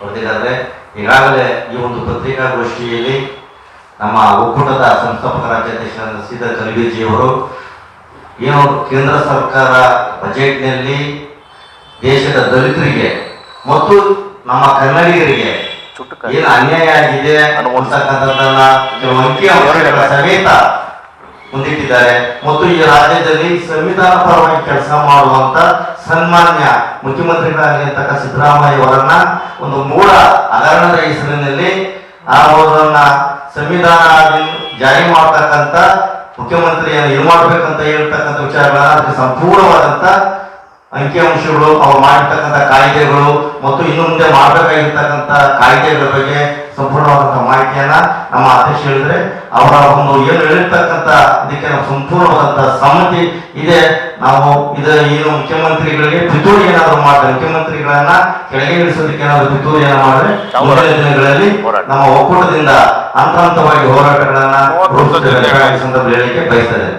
ಹೊರಟಿದ್ದಾರೆ ಈಗಾಗಲೇ ಈ ಒಂದು ಪತ್ರಿಕಾಗೋಷ್ಠಿಯಲ್ಲಿ ನಮ್ಮ ಒಕ್ಕೂಟದ ಸಂಸ್ಥಾಪಕ ರಾಜ್ಯಾಧ್ಯಕ್ಷರಾದ ಸೀತಾ ಕಲಬೀಜಿಯವರು ಏನು ಕೇಂದ್ರ ಸರ್ಕಾರ ಬಜೆಟ್ನಲ್ಲಿ ದೇಶದ ದಲಿತರಿಗೆ ಮತ್ತು ನಮ್ಮ ಕನ್ನಡಿಗರಿಗೆ ಏನು ಅನ್ಯಾಯ ಆಗಿದೆ ಅನ್ನುವಂತಕ್ಕಂಥದ್ದನ್ನ ಸಮೇತ ಮುಂದಿಟ್ಟಿದ್ದಾರೆ. ಮತ್ತು ಈ ರಾಜ್ಯದಲ್ಲಿ ಸಂವಿಧಾನ ಪರವಾಗಿ ಕೆಲಸ ಮಾಡುವಂತ ಸನ್ಮಾನ್ಯ ಮುಖ್ಯಮಂತ್ರಿಗಳಾಗಿರ್ತಕ್ಕ ಸಿದ್ದರಾಮಯ್ಯ ಅವರನ್ನ ಒಂದು ಮೂಲ ಹಗರಣದ ಹೆಸರಿನಲ್ಲಿ ಅವರನ್ನ ಸಂವಿಧಾನ ಜಾರಿ ಮಾಡ್ತಕ್ಕಂಥ ಮುಖ್ಯಮಂತ್ರಿಯನ್ನು ಏನ್ ಮಾಡ್ಬೇಕಂತ ಹೇಳ್ತಕ್ಕಂಥ ವಿಚಾರಗಳನ್ನ ಅದಕ್ಕೆ ಸಂಪೂರ್ಣವಾದಂತ ಅಂಕಿಅಂಶಗಳು ಅವ್ರು ಮಾಡಿರ್ತಕ್ಕಂಥ ಕಾಯ್ದೆಗಳು ಮತ್ತು ಇನ್ನು ಮುಂದೆ ಮಾಡಬೇಕಾಗಿರ್ತಕ್ಕಂಥ ಕಾಯ್ದೆಗಳ ಬಗ್ಗೆ ಸಂಪೂರ್ಣವಾದಂಥ ಮಾಹಿತಿಯನ್ನ ನಮ್ಮ ಅಧ್ಯಕ್ಷ ಹೇಳಿದ್ರೆ, ಅವರ ಒಂದು ಏನು ಹೇಳಿರ್ತಕ್ಕಂಥ ಇದಕ್ಕೆ ನಾವು ಸಂಪೂರ್ಣವಾದಂತಹ ಸಮ್ಮತಿ ಇದೆ. ನಾವು ಇದು ಏನು ಮುಖ್ಯಮಂತ್ರಿಗಳಿಗೆ ಪಿತೂರಿ ಏನಾದ್ರು ಮಾಡಿದ್ರೆ ಮುಖ್ಯಮಂತ್ರಿಗಳನ್ನ ಕೆಳಗೆ ಇಳಿಸೋದಕ್ಕೆ ಏನಾದ್ರು ಏನ ಮಾಡಿದ್ರೆ ಮುಂದಿನ ದಿನಗಳಲ್ಲಿ ನಮ್ಮ ಒಕ್ಕೂಟದಿಂದ ಹಂತ ಹಂತವಾಗಿ ಹೋರಾಟಗಳನ್ನ ಸಂದರ್ಭ ಹೇಳಿಕೆ ಬಯಸ್ತೇನೆ